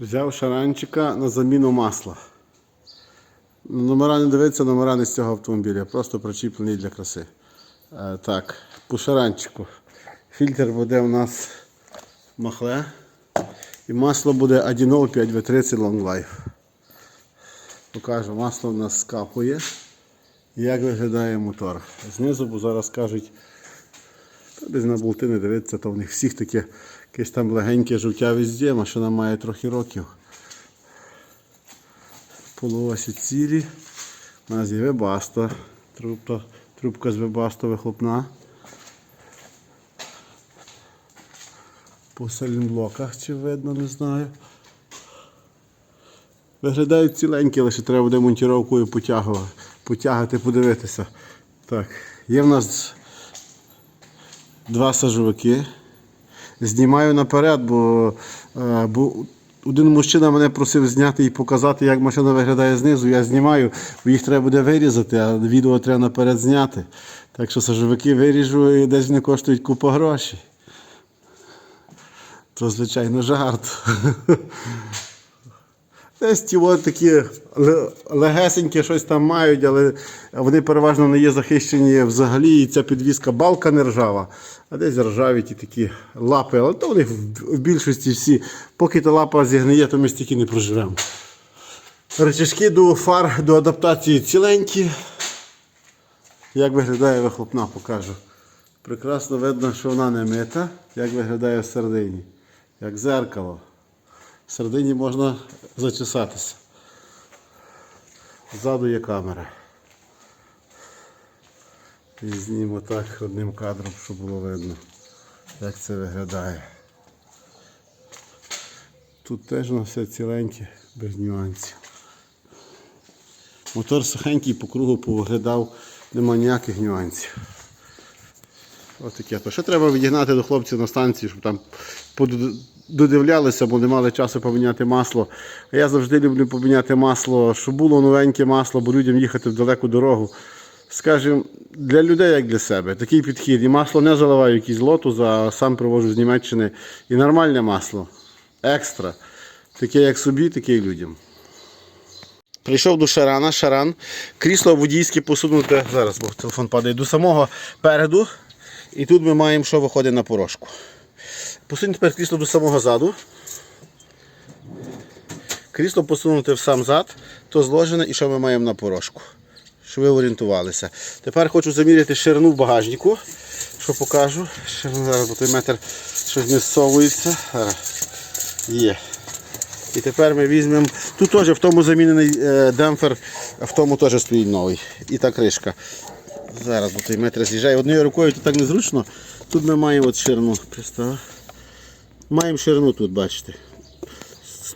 Взяв шаранчика на заміну масла. Номера не дивиться, номера не з цього автомобіля, просто причіплений для краси. Е, так, по шаранчику. Фільтр буде у нас махле. І масло буде 1.0 5В30 Long Life. Покажу, масло у нас скапує. Як виглядає мотор. Знизу, бо зараз кажуть, десь на болти не дивиться, то в них всіх таке якесь там легеньке жовтя везде, машина має трохи років. Полуосі цілі. У нас є вебаста, трубка, трубка з вебаста вихлопна. По салінблоках чи видно, не знаю. Виглядають ціленькі, лише треба буде монтіровкою потягати, подивитися. Так, є в нас два сажовики. Знімаю наперед, бо, е, бо один мужчина мене просив зняти і показати, як машина виглядає знизу. Я знімаю, бо їх треба буде вирізати, а відео треба наперед зняти. Так що сажовики виріжу і десь вони коштують купу грошей. То, звичайно, жарт. Десь от такі легесенькі щось там мають, але вони переважно не є захищені взагалі. І ця підвіска балка не ржава, а десь ржаві ті такі лапи. Але то вони в більшості всі. Поки та лапа зігниє, то ми стільки не проживемо. Речашки до фар, до адаптації ціленькі. Як виглядає вихлопна, покажу. Прекрасно видно, що вона не мита, як виглядає всередині. Як зеркало. В середині можна зачесатися. Ззаду є камера. І зніму так одним кадром, щоб було видно, як це виглядає. Тут теж на все ціленьке, без нюансів. Мотор сухенький по кругу повиглядав, нема ніяких нюансів. Ось таке. То треба відігнати до хлопців на станції, щоб там додивлялися, бо не мали часу поміняти масло. А я завжди люблю поміняти масло, щоб було новеньке масло, бо людям їхати в далеку дорогу. Скажімо, для людей, як для себе. Такий підхід. І масло не заливаю якийсь лотус, а сам привожу з Німеччини. І нормальне масло. Екстра. Таке як собі, таке і людям. Прийшов до Шарана, Шаран. Крісло водійське посунуте. Зараз, бо телефон падає до самого переду. І тут ми маємо, що виходить на порошку. Посуньте тепер крісло до самого заду. Крісло посунути в сам зад, то зложене і що ми маємо на порошку. Щоб ви орієнтувалися. Тепер хочу заміряти ширину в багажнику. Що покажу. Ширину зараз той метр щось не зсовується. Є. І тепер ми візьмемо. Тут теж в тому замінений е, демпфер, в тому теж стоїть новий. І та кришка. Зараз бо той метр з'їжджає. Однією рукою тут так незручно. Тут ми маємо от ширину. Маємо ширину тут, бачите.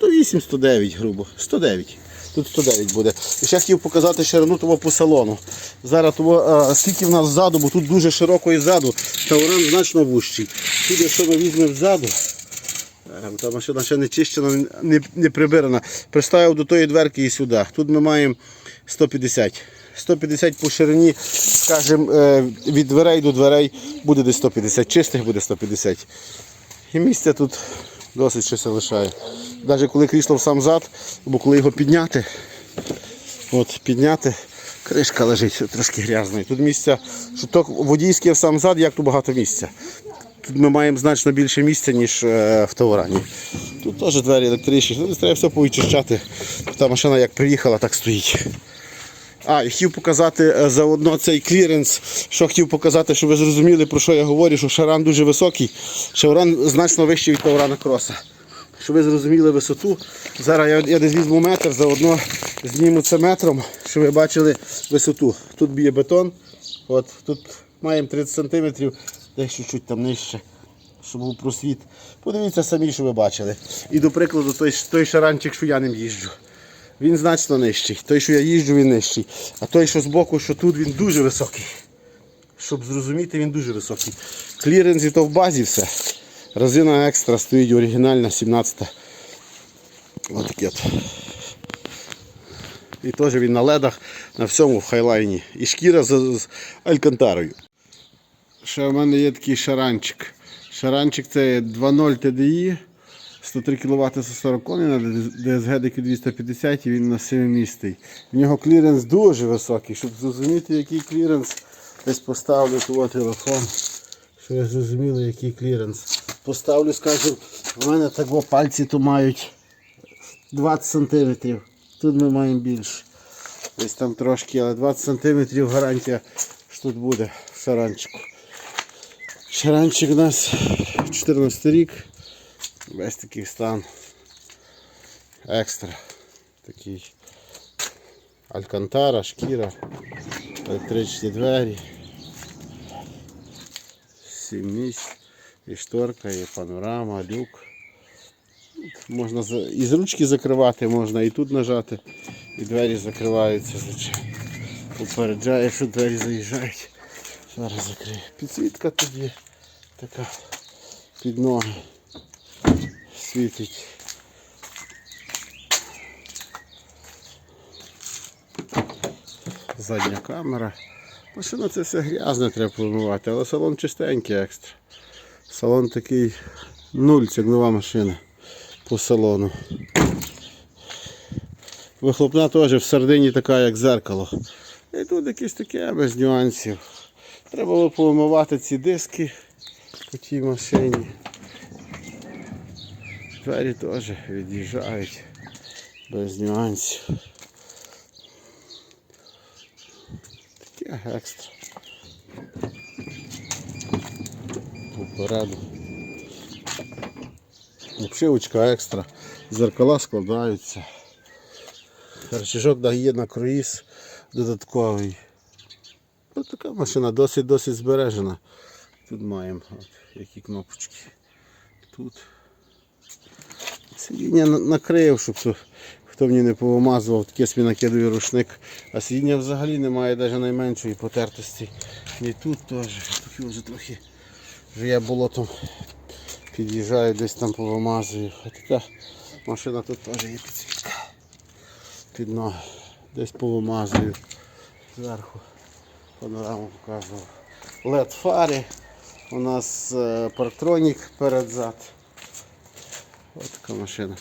108-109, грубо. 109. Тут 109 буде. І ще хотів показати ширину того по салону. Зараз того, а, скільки в нас ззаду, бо тут дуже широко і ззаду, тауран значно вущий. Тут, якщо ми візьмемо ззаду, Е, та машина ще не чищена, не, не прибирана. Приставив до тої дверки і сюди. Тут ми маємо 150. 150 по ширині, скажімо, е, від дверей до дверей буде десь 150, чистих буде 150. І місця тут досить ще се лишає. Навіть коли крісло в сам зад, або коли його підняти, от підняти, кришка лежить трошки грязною. Тут місця, що то водійське в сам зад, як тут багато місця. Тут ми маємо значно більше місця, ніж е, в Таурані. Тут теж двері електричні, треба все повичищати. Та машина як приїхала, так стоїть. А, і хотів показати е, заодно цей кліренс, що хотів показати, щоб ви зрозуміли, про що я говорю, що шаран дуже високий, шаран значно вищий від Таурана Кроса. Щоб ви зрозуміли висоту. Зараз я, я десь візьму метр, заодно зніму це метром, щоб ви бачили висоту. Тут б'є бетон, от, тут маємо 30 см, десь чуть-чуть там нижче, щоб був просвіт. Подивіться самі, що ви бачили. І до прикладу, той, той шаранчик, що я ним їжджу. Він значно нижчий. Той, що я їжджу, він нижчий. А той, що збоку, що тут, він дуже високий. Щоб зрозуміти, він дуже високий. Кліренс то в базі все. Резина екстра стоїть оригінальна 17. Ось таке. от. І теж він на ледах, на всьому в хайлайні. І шкіра з, з алькантарою. Ще в мене є такий шаранчик. Шаранчик це 2.0 TDI 103 кВт за 40 коней на DSG DQ 250 і він на 7 містий. В нього кліренс дуже високий. Щоб зрозуміти, який кліренс, десь поставлю того телефон. Щоб ви зрозуміли, який кліренс. Поставлю, скажімо, в мене так о, пальці то мають 20 см. Тут ми маємо більше. Десь там трошки, але 20 см гарантія, що тут буде в шаранчику. Шаранчик у нас 14 рік. Весь такий стан. Екстра. Такий. Алькантара, шкіра, електричні двері. Сім місць. І шторка, і панорама, люк. Можна і з ручки закривати, можна і тут нажати, і двері закриваються. Попереджає, що двері заїжджають. Зараз закрию. Підсвітка тут є така під ноги. Світить. Задня камера. Машина це все грязне треба планувати, але салон чистенький екстра. Салон такий нуль, це нова машина по салону. Вихлопна теж в середині така, як зеркало. І тут якесь таке без нюансів. Треба було повимивати ці диски по тій машині. Двері теж від'їжджають без нюансів. Таке екстра. Попереду. Обшивочка екстра. Зеркала складаються. Рычажок дає на круїз додатковий. Ось така машина досить-досить збережена. Тут маємо от, які кнопочки. Тут. Сидіння на- накрив, щоб хто, мені не повимазував, таке собі накидує рушник. А сидіння взагалі немає навіть найменшої потертості. І тут теж. Тут вже трохи вже я болотом під'їжджаю, десь там повимазую. А така машина тут теж є підсвітка. Під ноги. Десь повимазую зверху. Панораму показував. LED фари. У нас е, парктронік перед зад. Ось така машина.